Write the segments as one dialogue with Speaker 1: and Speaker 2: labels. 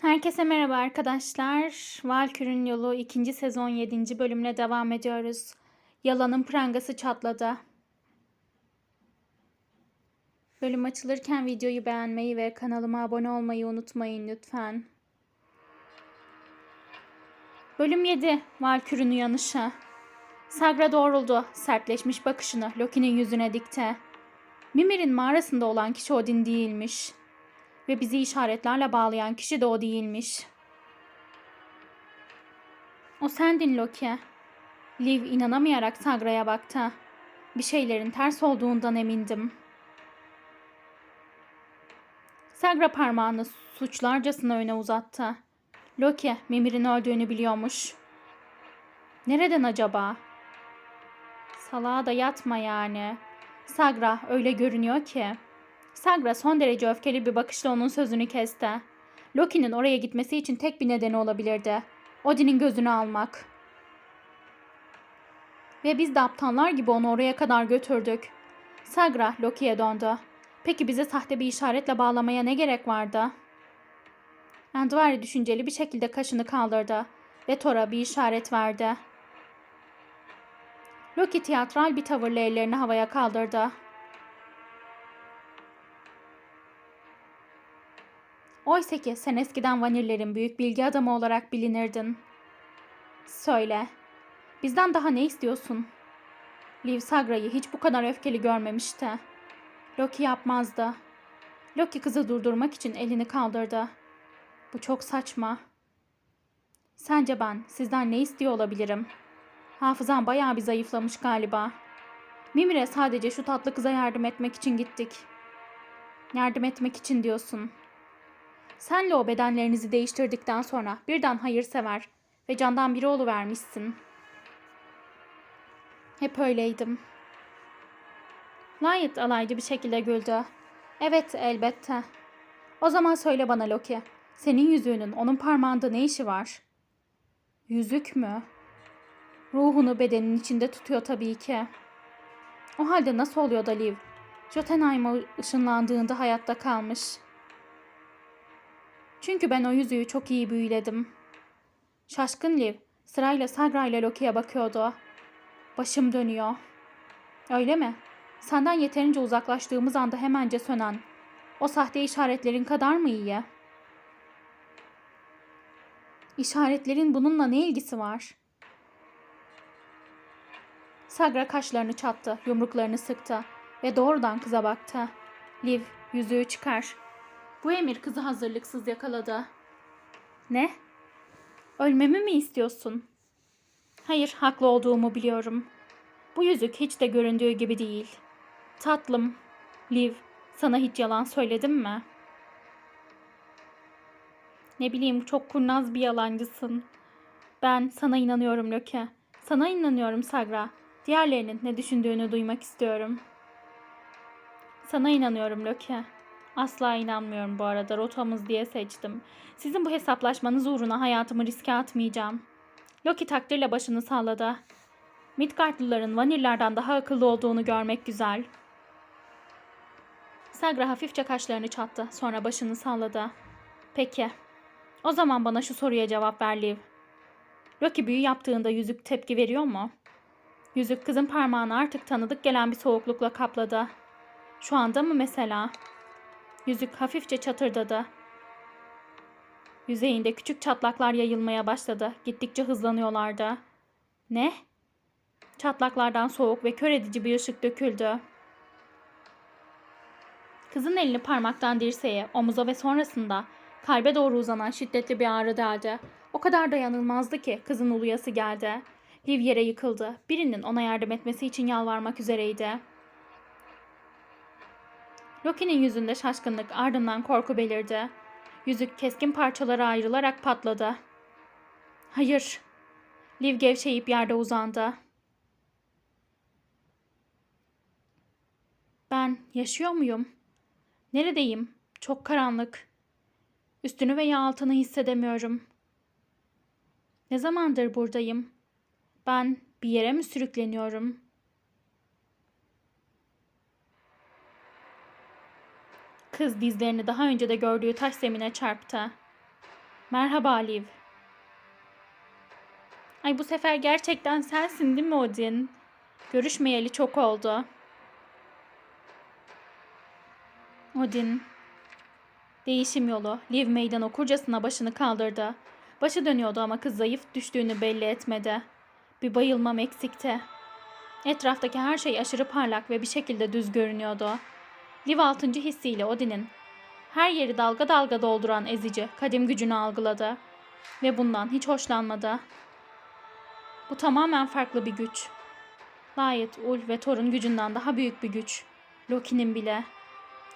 Speaker 1: Herkese merhaba arkadaşlar. Valkür'ün yolu 2. sezon 7. bölümüne devam ediyoruz. Yalanın prangası çatladı. Bölüm açılırken videoyu beğenmeyi ve kanalıma abone olmayı unutmayın lütfen. Bölüm 7. Valkür'ün uyanışı. Sagra doğruldu. Sertleşmiş bakışını Loki'nin yüzüne dikti. Mimir'in mağarasında olan kişi Odin değilmiş. Ve bizi işaretlerle bağlayan kişi de o değilmiş. O sendin Loki. Liv inanamayarak Sagra'ya baktı. Bir şeylerin ters olduğundan emindim. Sagra parmağını suçlarcasına öne uzattı. Loki, Mimir'in öldüğünü biliyormuş. Nereden acaba? Salağa da yatma yani. Sagra öyle görünüyor ki. Sagra son derece öfkeli bir bakışla onun sözünü kesti. Loki'nin oraya gitmesi için tek bir nedeni olabilirdi. Odin'in gözünü almak. Ve biz de aptallar gibi onu oraya kadar götürdük. Sagra Loki'ye döndü. Peki bize sahte bir işaretle bağlamaya ne gerek vardı? Andvari düşünceli bir şekilde kaşını kaldırdı ve Thor'a bir işaret verdi. Loki tiyatral bir tavırla ellerini havaya kaldırdı. Oysa ki sen eskiden vanillerin büyük bilgi adamı olarak bilinirdin. Söyle, bizden daha ne istiyorsun? Liv Sagra'yı hiç bu kadar öfkeli görmemişti. Loki yapmazdı. Loki kızı durdurmak için elini kaldırdı. Bu çok saçma. Sence ben sizden ne istiyor olabilirim? Hafızam bayağı bir zayıflamış galiba. Mimir'e sadece şu tatlı kıza yardım etmek için gittik. Yardım etmek için diyorsun.'' Senle o bedenlerinizi değiştirdikten sonra birden hayırsever ve candan biri vermişsin. Hep öyleydim. Lyot alaycı bir şekilde güldü. Evet elbette. O zaman söyle bana Loki. Senin yüzüğünün onun parmağında ne işi var? Yüzük mü? Ruhunu bedenin içinde tutuyor tabii ki. O halde nasıl oluyor da Liv? Jotunheim'a ışınlandığında hayatta kalmış.'' Çünkü ben o yüzüğü çok iyi büyüledim. Şaşkın Liv sırayla Sagra ile Loki'ye bakıyordu. Başım dönüyor. Öyle mi? Senden yeterince uzaklaştığımız anda hemence sönen o sahte işaretlerin kadar mı iyi? İşaretlerin bununla ne ilgisi var? Sagra kaşlarını çattı, yumruklarını sıktı ve doğrudan kıza baktı. Liv, yüzüğü çıkar. Bu emir kızı hazırlıksız yakaladı. Ne? Ölmemi mi istiyorsun? Hayır, haklı olduğumu biliyorum. Bu yüzük hiç de göründüğü gibi değil. Tatlım, Liv, sana hiç yalan söyledim mi? Ne bileyim çok kurnaz bir yalancısın. Ben sana inanıyorum Löke. Sana inanıyorum Sagra. Diğerlerinin ne düşündüğünü duymak istiyorum. Sana inanıyorum Löke. Asla inanmıyorum bu arada rotamız diye seçtim. Sizin bu hesaplaşmanız uğruna hayatımı riske atmayacağım. Loki takdirle başını salladı. Midgardlıların vanillerden daha akıllı olduğunu görmek güzel. Sagra hafifçe kaşlarını çattı. Sonra başını salladı. Peki. O zaman bana şu soruya cevap ver Liv. Loki büyü yaptığında yüzük tepki veriyor mu? Yüzük kızın parmağını artık tanıdık gelen bir soğuklukla kapladı. Şu anda mı mesela? Yüzük hafifçe çatırdadı. Yüzeyinde küçük çatlaklar yayılmaya başladı. Gittikçe hızlanıyorlardı. Ne? Çatlaklardan soğuk ve kör edici bir ışık döküldü. Kızın elini parmaktan dirseğe, omuza ve sonrasında kalbe doğru uzanan şiddetli bir ağrı deldi. O kadar dayanılmazdı ki kızın uluyası geldi. Liv yere yıkıldı. Birinin ona yardım etmesi için yalvarmak üzereydi. Loki'nin yüzünde şaşkınlık ardından korku belirdi. Yüzük keskin parçalara ayrılarak patladı. Hayır. Liv gevşeyip yerde uzandı. Ben yaşıyor muyum? Neredeyim? Çok karanlık. Üstünü veya altını hissedemiyorum. Ne zamandır buradayım? Ben bir yere mi sürükleniyorum?'' Kız dizlerini daha önce de gördüğü taş zemine çarptı. Merhaba Liv. Ay bu sefer gerçekten sensin değil mi Odin? Görüşmeyeli çok oldu. Odin. Değişim yolu. Liv meydan okurcasına başını kaldırdı. Başı dönüyordu ama kız zayıf düştüğünü belli etmedi. Bir bayılmam eksikti. Etraftaki her şey aşırı parlak ve bir şekilde düz görünüyordu. Liv altıncı hissiyle Odin'in her yeri dalga dalga dolduran ezici kadim gücünü algıladı ve bundan hiç hoşlanmadı. Bu tamamen farklı bir güç. Layet, Ul ve Thor'un gücünden daha büyük bir güç. Loki'nin bile.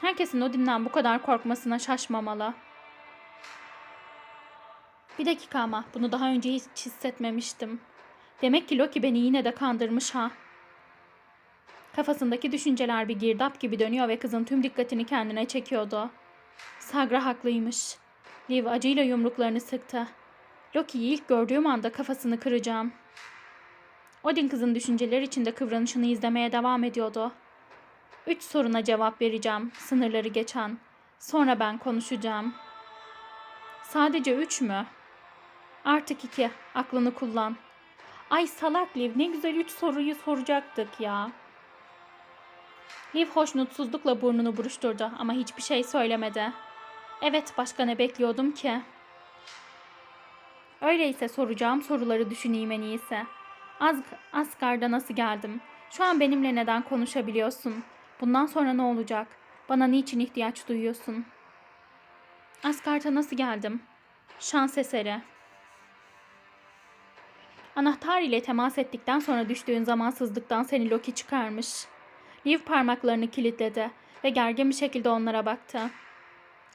Speaker 1: Herkesin Odin'den bu kadar korkmasına şaşmamalı. Bir dakika ama bunu daha önce hiç hissetmemiştim. Demek ki Loki beni yine de kandırmış ha. Kafasındaki düşünceler bir girdap gibi dönüyor ve kızın tüm dikkatini kendine çekiyordu. Sagra haklıymış. Liv acıyla yumruklarını sıktı. Loki'yi ilk gördüğüm anda kafasını kıracağım. Odin kızın düşünceler içinde kıvranışını izlemeye devam ediyordu. Üç soruna cevap vereceğim, sınırları geçen. Sonra ben konuşacağım. Sadece üç mü? Artık iki, aklını kullan. Ay salak Liv, ne güzel üç soruyu soracaktık ya. Liv hoşnutsuzlukla burnunu buruşturdu ama hiçbir şey söylemedi. Evet, başka ne bekliyordum ki? Öyleyse soracağım soruları düşüneyim en iyisi. Az Asgard'a nasıl geldim? Şu an benimle neden konuşabiliyorsun? Bundan sonra ne olacak? Bana niçin ihtiyaç duyuyorsun? Asgard'a nasıl geldim? Şans eseri. Anahtar ile temas ettikten sonra düştüğün zamansızlıktan seni Loki çıkarmış. Liv parmaklarını kilitledi ve gergin bir şekilde onlara baktı.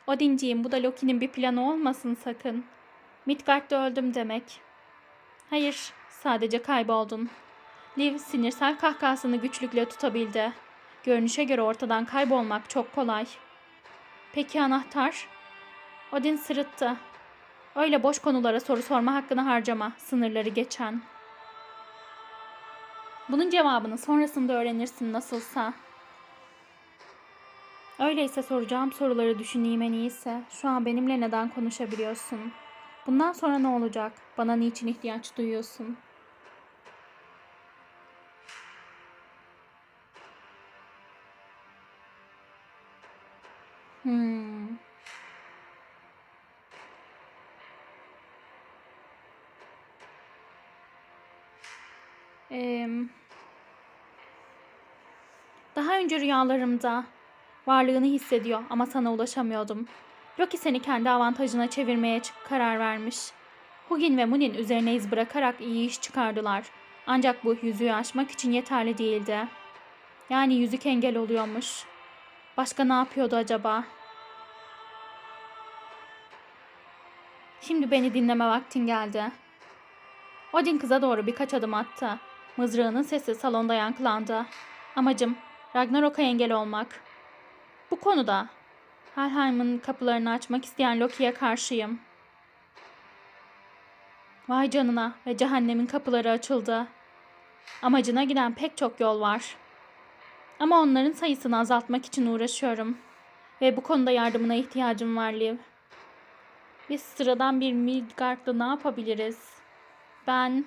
Speaker 1: Odinciğim bu da Loki'nin bir planı olmasın sakın. Midgard'da öldüm demek. Hayır, sadece kayboldun. Liv sinirsel kahkahasını güçlükle tutabildi. Görünüşe göre ortadan kaybolmak çok kolay. Peki anahtar? Odin sırıttı. Öyle boş konulara soru sorma hakkını harcama, sınırları geçen. Bunun cevabını sonrasında öğrenirsin nasılsa. Öyleyse soracağım soruları düşüneyim en iyisi. Şu an benimle neden konuşabiliyorsun? Bundan sonra ne olacak? Bana niçin ihtiyaç duyuyorsun? Hmm. Önce rüyalarımda varlığını hissediyor ama sana ulaşamıyordum. Loki seni kendi avantajına çevirmeye karar vermiş. Hugin ve Munin üzerine iz bırakarak iyi iş çıkardılar. Ancak bu yüzüğü aşmak için yeterli değildi. Yani yüzük engel oluyormuş. Başka ne yapıyordu acaba? Şimdi beni dinleme vaktin geldi. Odin kıza doğru birkaç adım attı. Mızrağının sesi salonda yankılandı. Amacım Ragnarok'a engel olmak. Bu konuda Helheim'in kapılarını açmak isteyen Loki'ye karşıyım. Vay canına ve cehennemin kapıları açıldı. Amacına giden pek çok yol var. Ama onların sayısını azaltmak için uğraşıyorum. Ve bu konuda yardımına ihtiyacım var Liv. Biz sıradan bir Midgard'da ne yapabiliriz? Ben...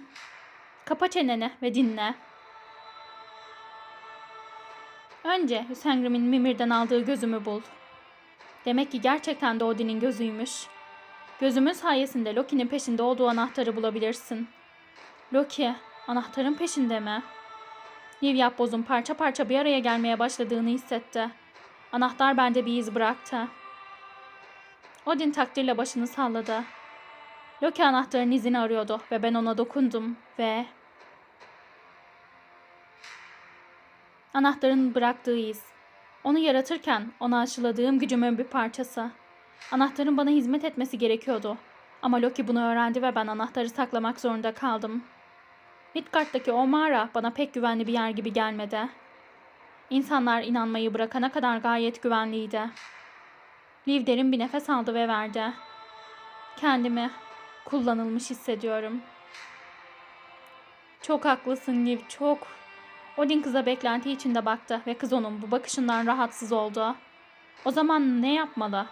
Speaker 1: Kapa çeneni ve dinle. Önce Hüsengrim'in Mimir'den aldığı gözümü bul. Demek ki gerçekten de Odin'in gözüymüş. Gözümün sayesinde Loki'nin peşinde olduğu anahtarı bulabilirsin. Loki, anahtarın peşinde mi? Liv yapbozun parça parça bir araya gelmeye başladığını hissetti. Anahtar bende bir iz bıraktı. Odin takdirle başını salladı. Loki anahtarın izini arıyordu ve ben ona dokundum ve... Anahtarın bıraktığı iz. Onu yaratırken ona aşıladığım gücümün bir parçası. Anahtarın bana hizmet etmesi gerekiyordu. Ama Loki bunu öğrendi ve ben anahtarı saklamak zorunda kaldım. Midgard'daki o mağara bana pek güvenli bir yer gibi gelmedi. İnsanlar inanmayı bırakana kadar gayet güvenliydi. Liv derin bir nefes aldı ve verdi. Kendimi kullanılmış hissediyorum. Çok haklısın Liv, çok. Odin kıza beklenti içinde baktı ve kız onun bu bakışından rahatsız oldu. O zaman ne yapmalı?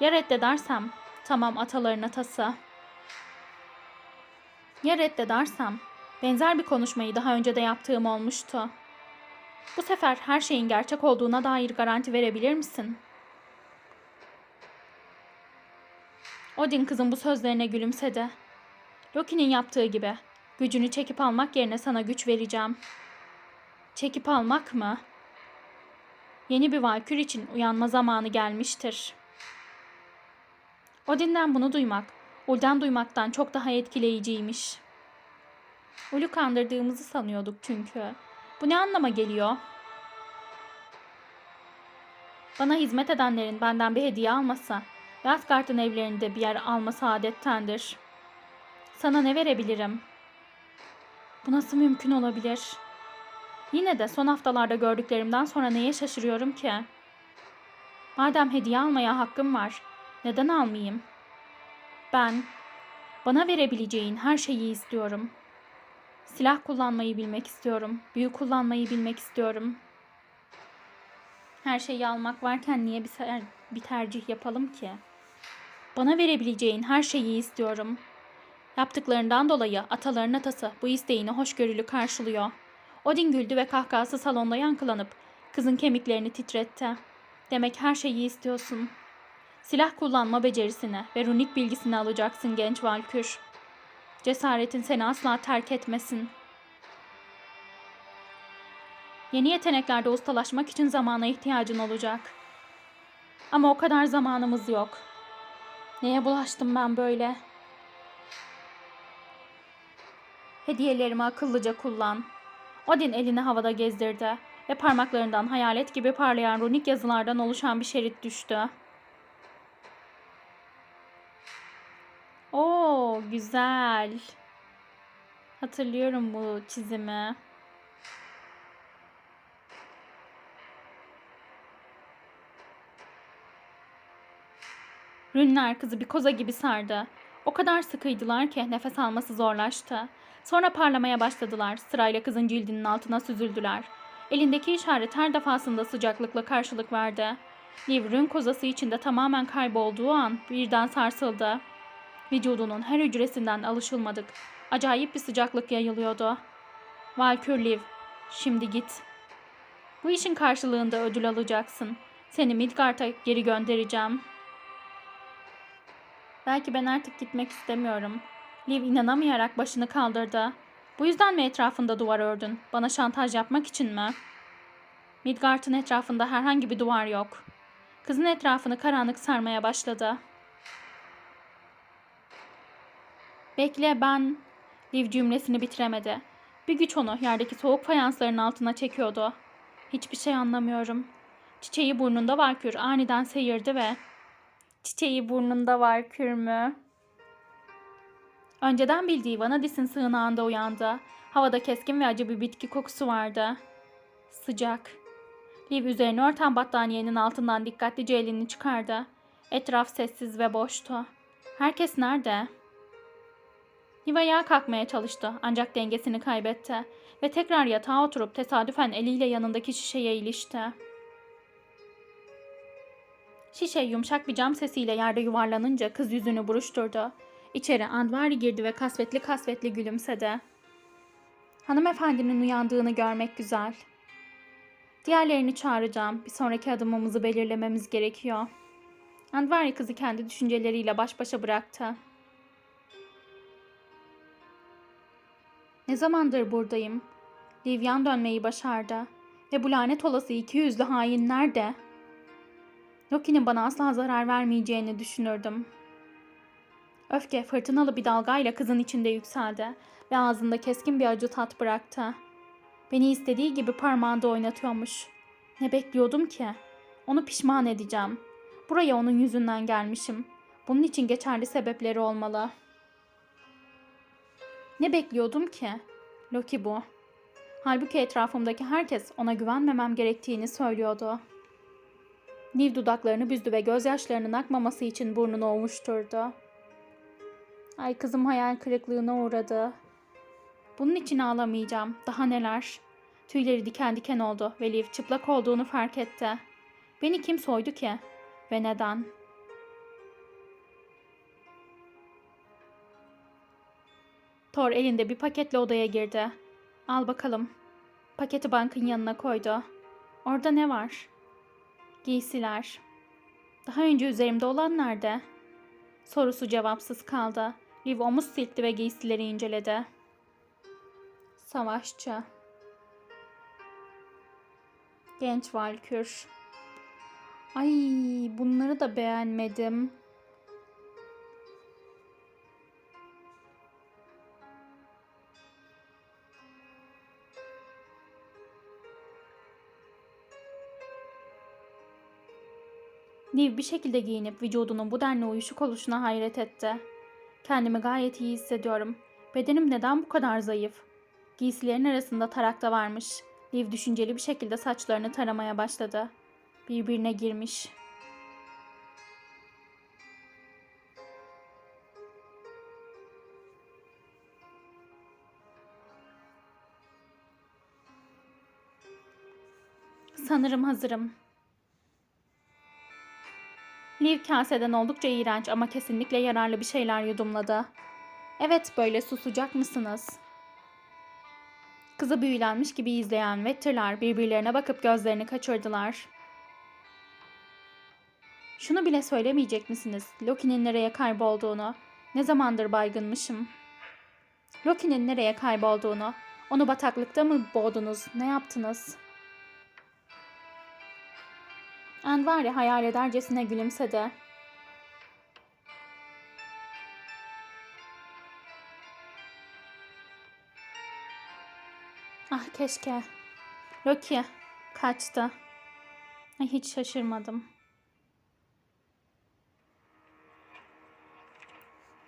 Speaker 1: Ya reddedersem? Tamam ataların atası. Ya reddedersem? Benzer bir konuşmayı daha önce de yaptığım olmuştu. Bu sefer her şeyin gerçek olduğuna dair garanti verebilir misin? Odin kızın bu sözlerine gülümsedi. Loki'nin yaptığı gibi gücünü çekip almak yerine sana güç vereceğim. Çekip almak mı? Yeni bir valkür için uyanma zamanı gelmiştir. Odin'den bunu duymak, Ul'den duymaktan çok daha etkileyiciymiş. Ul'ü kandırdığımızı sanıyorduk çünkü. Bu ne anlama geliyor? Bana hizmet edenlerin benden bir hediye alması Asgard'ın evlerinde bir yer alması adettendir. Sana ne verebilirim? Bu nasıl mümkün olabilir? Yine de son haftalarda gördüklerimden sonra neye şaşırıyorum ki? Madem hediye almaya hakkım var, neden almayayım? Ben, bana verebileceğin her şeyi istiyorum. Silah kullanmayı bilmek istiyorum. Büyü kullanmayı bilmek istiyorum. Her şeyi almak varken niye bir, bir tercih yapalım ki? Bana verebileceğin her şeyi istiyorum. Yaptıklarından dolayı ataların atası bu isteğini hoşgörülü karşılıyor. Odin güldü ve kahkahası salonda yankılanıp kızın kemiklerini titretti. Demek her şeyi istiyorsun. Silah kullanma becerisini ve runik bilgisini alacaksın genç valkür. Cesaretin seni asla terk etmesin. Yeni yeteneklerde ustalaşmak için zamana ihtiyacın olacak. Ama o kadar zamanımız yok. Neye bulaştım ben böyle? Hediyelerimi akıllıca kullan. Odin elini havada gezdirdi ve parmaklarından hayalet gibi parlayan runik yazılardan oluşan bir şerit düştü. Oo, güzel. Hatırlıyorum bu çizimi. Rünler kızı bir koza gibi sardı. O kadar sıkıydılar ki nefes alması zorlaştı. Sonra parlamaya başladılar. Sırayla kızın cildinin altına süzüldüler. Elindeki işaret her defasında sıcaklıkla karşılık verdi. Liv rün kozası içinde tamamen kaybolduğu an birden sarsıldı. Vücudunun her hücresinden alışılmadık. Acayip bir sıcaklık yayılıyordu. Valkür Liv, şimdi git. Bu işin karşılığında ödül alacaksın. Seni Midgard'a geri göndereceğim. Belki ben artık gitmek istemiyorum. Liv inanamayarak başını kaldırdı. Bu yüzden mi etrafında duvar ördün? Bana şantaj yapmak için mi? Midgard'ın etrafında herhangi bir duvar yok. Kızın etrafını karanlık sarmaya başladı. Bekle ben... Liv cümlesini bitiremedi. Bir güç onu yerdeki soğuk fayansların altına çekiyordu. Hiçbir şey anlamıyorum. Çiçeği burnunda var kür aniden seyirdi ve... Çiçeği burnunda var kür mü? Önceden bildiği Vanadis'in sığınağında uyandı. Havada keskin ve acı bir bitki kokusu vardı. Sıcak. Liv üzerine örten battaniyenin altından dikkatlice elini çıkardı. Etraf sessiz ve boştu. Herkes nerede? Liv ayağa kalkmaya çalıştı ancak dengesini kaybetti ve tekrar yatağa oturup tesadüfen eliyle yanındaki şişeye ilişti. Şişe yumuşak bir cam sesiyle yerde yuvarlanınca kız yüzünü buruşturdu. İçeri Andvari girdi ve kasvetli kasvetli gülümsedi. Hanımefendinin uyandığını görmek güzel. Diğerlerini çağıracağım. Bir sonraki adımımızı belirlememiz gerekiyor. Andvari kızı kendi düşünceleriyle baş başa bıraktı. Ne zamandır buradayım? Livyan dönmeyi başardı. Ve bu lanet olası iki yüzlü hain nerede? Loki'nin bana asla zarar vermeyeceğini düşünürdüm. Öfke fırtınalı bir dalgayla kızın içinde yükseldi ve ağzında keskin bir acı tat bıraktı. Beni istediği gibi parmağında oynatıyormuş. Ne bekliyordum ki? Onu pişman edeceğim. Buraya onun yüzünden gelmişim. Bunun için geçerli sebepleri olmalı. Ne bekliyordum ki? Loki bu. Halbuki etrafımdaki herkes ona güvenmemem gerektiğini söylüyordu. Niv dudaklarını büzdü ve gözyaşlarının akmaması için burnunu ovuşturdu. Ay kızım hayal kırıklığına uğradı. Bunun için ağlamayacağım. Daha neler? Tüyleri diken diken oldu ve Liv çıplak olduğunu fark etti. Beni kim soydu ki? Ve neden? Thor elinde bir paketle odaya girdi. Al bakalım. Paketi bankın yanına koydu. Orada ne var? Giysiler. Daha önce üzerimde olan nerede? Sorusu cevapsız kaldı. Liv omuz silkti ve giysileri inceledi. Savaşçı. Genç Valkür. Ay bunları da beğenmedim. Liv bir şekilde giyinip vücudunun bu denli uyuşuk oluşuna hayret etti. Kendimi gayet iyi hissediyorum. Bedenim neden bu kadar zayıf? Giysilerin arasında tarak da varmış. Liv düşünceli bir şekilde saçlarını taramaya başladı. Birbirine girmiş. Sanırım hazırım. Liv kaseden oldukça iğrenç ama kesinlikle yararlı bir şeyler yudumladı. Evet böyle susacak mısınız? Kızı büyülenmiş gibi izleyen Wetter'lar birbirlerine bakıp gözlerini kaçırdılar. Şunu bile söylemeyecek misiniz? Loki'nin nereye kaybolduğunu. Ne zamandır baygınmışım. Loki'nin nereye kaybolduğunu. Onu bataklıkta mı boğdunuz? Ne yaptınız? Envari hayal edercesine gülümsedi. Ah keşke. Loki kaçtı. Hiç şaşırmadım.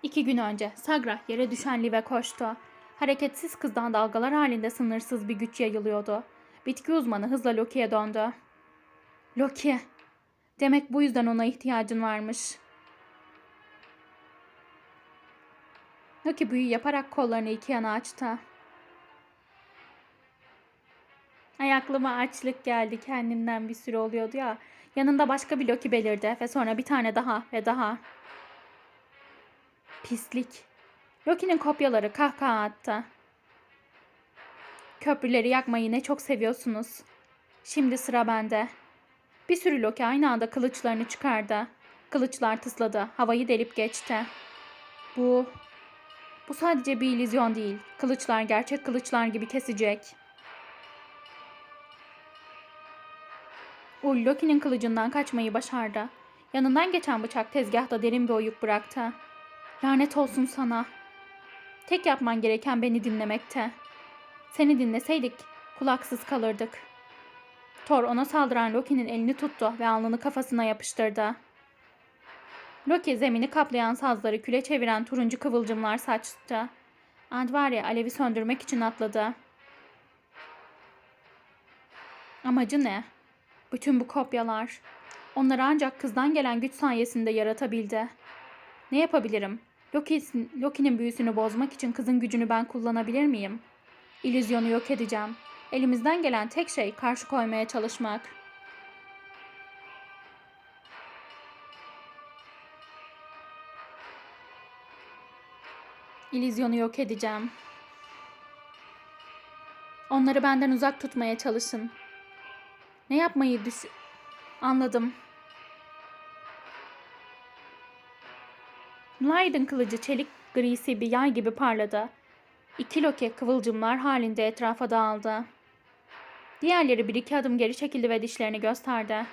Speaker 1: İki gün önce Sagra yere düşen Liv'e koştu. Hareketsiz kızdan dalgalar halinde sınırsız bir güç yayılıyordu. Bitki uzmanı hızla Loki'ye döndü. Loki. Demek bu yüzden ona ihtiyacın varmış. Loki büyü yaparak kollarını iki yana açtı. Ay aklıma açlık geldi. Kendimden bir sürü oluyordu ya. Yanında başka bir Loki belirdi ve sonra bir tane daha ve daha. Pislik. Loki'nin kopyaları kahkaha attı. Köprüleri yakmayı ne çok seviyorsunuz. Şimdi sıra bende. Bir sürü Loki aynı anda kılıçlarını çıkardı. Kılıçlar tısladı. Havayı delip geçti. Bu... Bu sadece bir illüzyon değil. Kılıçlar gerçek kılıçlar gibi kesecek. Ul Loki'nin kılıcından kaçmayı başardı. Yanından geçen bıçak tezgahta derin bir oyuk bıraktı. Lanet olsun sana. Tek yapman gereken beni dinlemekte. Seni dinleseydik kulaksız kalırdık. Thor ona saldıran Loki'nin elini tuttu ve alnını kafasına yapıştırdı. Loki zemini kaplayan sazları küle çeviren turuncu kıvılcımlar saçtı. Andvari alevi söndürmek için atladı. Amacı ne? Bütün bu kopyalar. Onları ancak kızdan gelen güç sayesinde yaratabildi. Ne yapabilirim? Loki'nin Loki büyüsünü bozmak için kızın gücünü ben kullanabilir miyim? İllüzyonu yok edeceğim. Elimizden gelen tek şey karşı koymaya çalışmak. İllüzyonu yok edeceğim. Onları benden uzak tutmaya çalışın. Ne yapmayı düş... Anladım. Lydon kılıcı çelik grisi bir yay gibi parladı. İki loke kıvılcımlar halinde etrafa dağıldı. Diğerleri bir iki adım geri çekildi ve dişlerini gösterdi.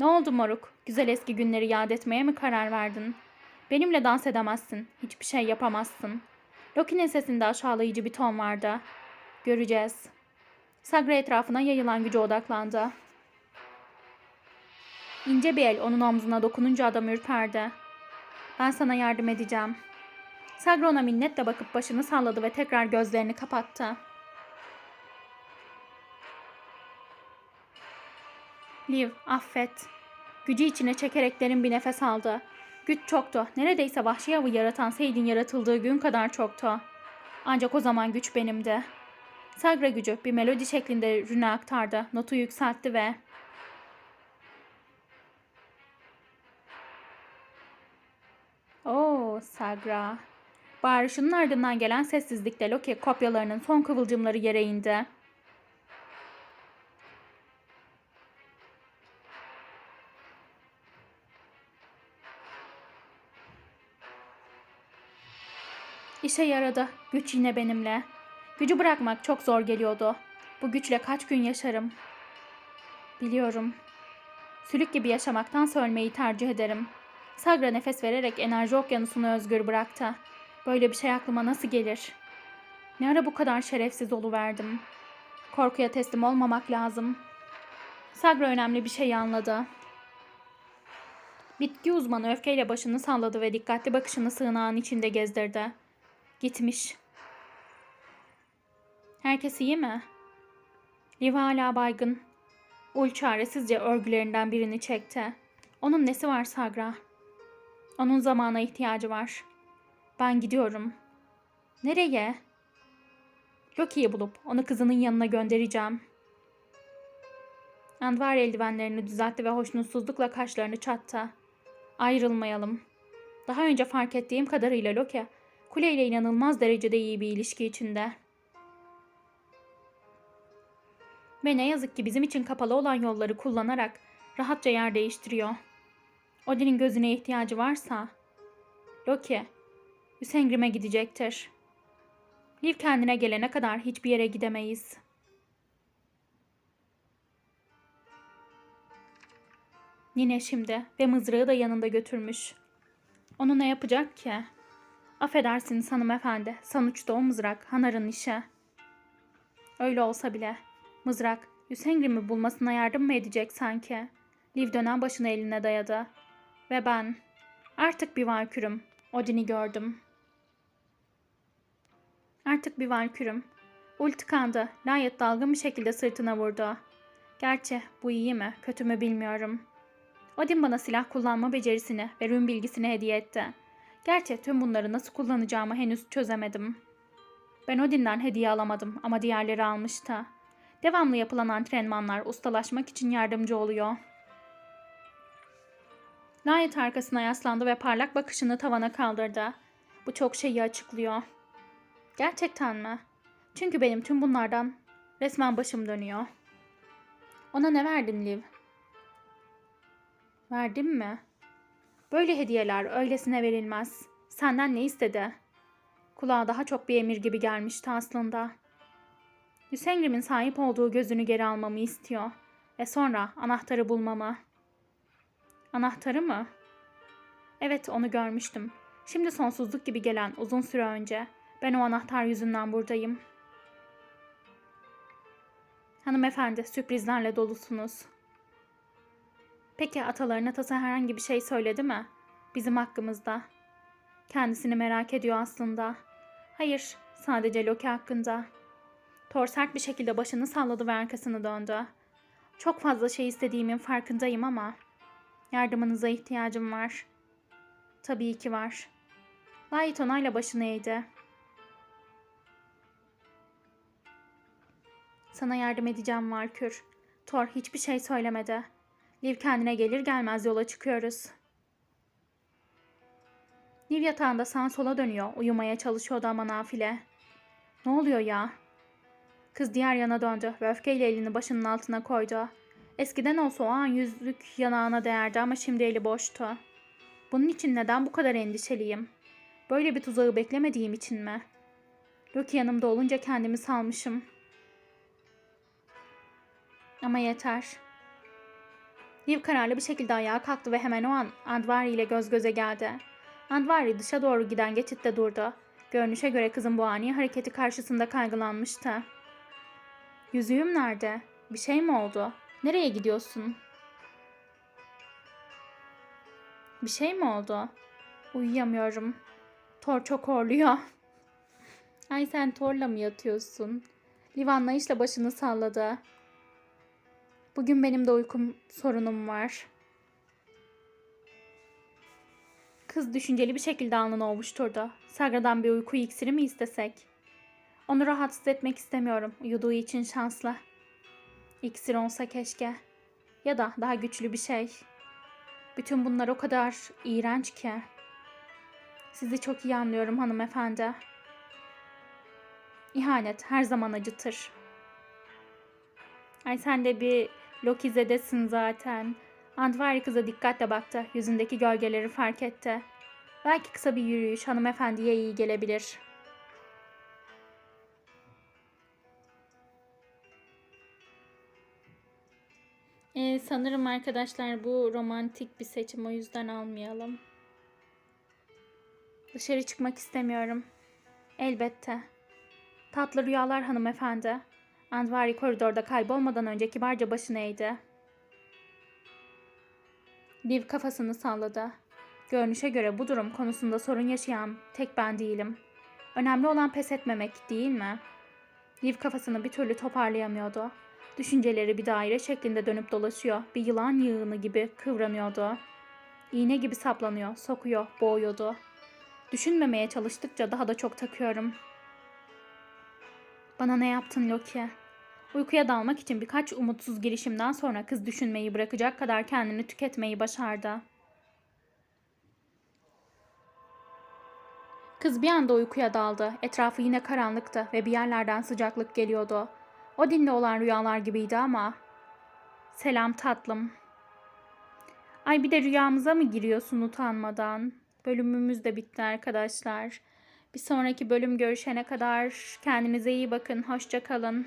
Speaker 1: Ne oldu moruk? Güzel eski günleri yad etmeye mi karar verdin? Benimle dans edemezsin. Hiçbir şey yapamazsın. Loki'nin sesinde aşağılayıcı bir ton vardı. Göreceğiz. Sagra etrafına yayılan güce odaklandı. İnce bir el onun omzuna dokununca adam ürperdi. Ben sana yardım edeceğim. Sagra ona minnetle bakıp başını salladı ve tekrar gözlerini kapattı. Liv, affet. Gücü içine çekerek derin bir nefes aldı. Güç çoktu. Neredeyse vahşi avı yaratan Seyd'in yaratıldığı gün kadar çoktu. Ancak o zaman güç benimdi. Sagra gücü bir melodi şeklinde rüne aktardı. Notu yükseltti ve... Oo Sagra. Bağırışının ardından gelen sessizlikte Loki kopyalarının son kıvılcımları yere indi. İşe yaradı. Güç yine benimle. Gücü bırakmak çok zor geliyordu. Bu güçle kaç gün yaşarım? Biliyorum. Sülük gibi yaşamaktan ölmeyi tercih ederim. Sagra nefes vererek enerji okyanusunu özgür bıraktı. Böyle bir şey aklıma nasıl gelir? Ne ara bu kadar şerefsiz oluverdim? Korkuya teslim olmamak lazım. Sagra önemli bir şey anladı. Bitki uzmanı öfkeyle başını salladı ve dikkatli bakışını sığınağın içinde gezdirdi. Gitmiş. Herkes iyi mi? Liv hala baygın. Ul çaresizce örgülerinden birini çekti. Onun nesi var Sagra? Onun zamana ihtiyacı var. Ben gidiyorum. Nereye? Loki'yi bulup onu kızının yanına göndereceğim. Andvar eldivenlerini düzeltti ve hoşnutsuzlukla kaşlarını çattı. Ayrılmayalım. Daha önce fark ettiğim kadarıyla Loki, Kule ile inanılmaz derecede iyi bir ilişki içinde. Ve ne yazık ki bizim için kapalı olan yolları kullanarak rahatça yer değiştiriyor. Odin'in gözüne ihtiyacı varsa Loki Hüsengrim'e gidecektir. Liv kendine gelene kadar hiçbir yere gidemeyiz. Nine şimdi ve mızrağı da yanında götürmüş. Onu ne yapacak ki? Affedersiniz hanımefendi. Sonuçta o mızrak Hanar'ın işi. Öyle olsa bile mızrak Hüsengrim'i bulmasına yardım mı edecek sanki? Liv dönen başını eline dayadı. Ve ben artık bir valkürüm. Odin'i gördüm. Artık bir valkürüm. Ul tıkandı. Layet dalgın bir şekilde sırtına vurdu. Gerçi bu iyi mi, kötü mü bilmiyorum. Odin bana silah kullanma becerisini ve rün bilgisini hediye etti. Gerçi tüm bunları nasıl kullanacağımı henüz çözemedim. Ben Odin'den hediye alamadım ama diğerleri almıştı. Devamlı yapılan antrenmanlar ustalaşmak için yardımcı oluyor. Layet arkasına yaslandı ve parlak bakışını tavana kaldırdı. Bu çok şeyi açıklıyor. Gerçekten mi? Çünkü benim tüm bunlardan resmen başım dönüyor. Ona ne verdin Liv? Verdim mi? Böyle hediyeler öylesine verilmez. Senden ne istedi? Kulağa daha çok bir emir gibi gelmişti aslında. Hüsengrim'in sahip olduğu gözünü geri almamı istiyor. Ve sonra anahtarı bulmamı. Anahtarı mı? Evet onu görmüştüm. Şimdi sonsuzluk gibi gelen uzun süre önce ben o anahtar yüzünden buradayım. Hanımefendi sürprizlerle dolusunuz. Peki atalarına tasa herhangi bir şey söyledi mi? Bizim hakkımızda. Kendisini merak ediyor aslında. Hayır, sadece Loki hakkında. Thor sert bir şekilde başını salladı ve arkasını döndü. Çok fazla şey istediğimin farkındayım ama yardımınıza ihtiyacım var. Tabii ki var. Light onayla başını eğdi. Sana yardım edeceğim Valkür. Thor hiçbir şey söylemedi. Liv kendine gelir gelmez yola çıkıyoruz. Liv yatağında sağa sola dönüyor. Uyumaya çalışıyordu ama nafile. Ne oluyor ya? Kız diğer yana döndü ve öfkeyle elini başının altına koydu. Eskiden olsa o an yüzlük yanağına değerdi ama şimdi eli boştu. Bunun için neden bu kadar endişeliyim? Böyle bir tuzağı beklemediğim için mi? Loki yanımda olunca kendimi salmışım. Ama yeter. Liv kararlı bir şekilde ayağa kalktı ve hemen o an Andvari ile göz göze geldi. Andvari dışa doğru giden geçitte durdu. Görünüşe göre kızın bu ani hareketi karşısında kaygılanmıştı. Yüzüğüm nerede? Bir şey mi oldu? Nereye gidiyorsun? Bir şey mi oldu? Uyuyamıyorum. Thor çok horluyor. Ay sen Thor'la mı yatıyorsun? Liv anlayışla başını salladı. Bugün benim de uykum sorunum var. Kız düşünceli bir şekilde alnını ovuşturdu. Sagra'dan bir uyku iksiri mi istesek? Onu rahatsız etmek istemiyorum. Uyuduğu için şanslı. İksir olsa keşke. Ya da daha güçlü bir şey. Bütün bunlar o kadar iğrenç ki. Sizi çok iyi anlıyorum hanımefendi. İhanet her zaman acıtır. Ay sen de bir Lokizedesin zaten. Andvari kıza dikkatle baktı. Yüzündeki gölgeleri fark etti. Belki kısa bir yürüyüş hanımefendiye iyi gelebilir. Ee, sanırım arkadaşlar bu romantik bir seçim o yüzden almayalım. Dışarı çıkmak istemiyorum. Elbette. Tatlı rüyalar hanımefendi. Andvari koridorda kaybolmadan önce kibarca başını eğdi. Liv kafasını salladı. Görünüşe göre bu durum konusunda sorun yaşayan tek ben değilim. Önemli olan pes etmemek değil mi? Liv kafasını bir türlü toparlayamıyordu. Düşünceleri bir daire şeklinde dönüp dolaşıyor. Bir yılan yığını gibi kıvranıyordu. İğne gibi saplanıyor, sokuyor, boğuyordu. Düşünmemeye çalıştıkça daha da çok takıyorum. Bana ne yaptın Loki? Uykuya dalmak için birkaç umutsuz girişimden sonra kız düşünmeyi bırakacak kadar kendini tüketmeyi başardı. Kız bir anda uykuya daldı. Etrafı yine karanlıktı ve bir yerlerden sıcaklık geliyordu. O dinde olan rüyalar gibiydi ama... Selam tatlım. Ay bir de rüyamıza mı giriyorsun utanmadan? Bölümümüz de bitti arkadaşlar. Bir sonraki bölüm görüşene kadar kendinize iyi bakın. Hoşça kalın.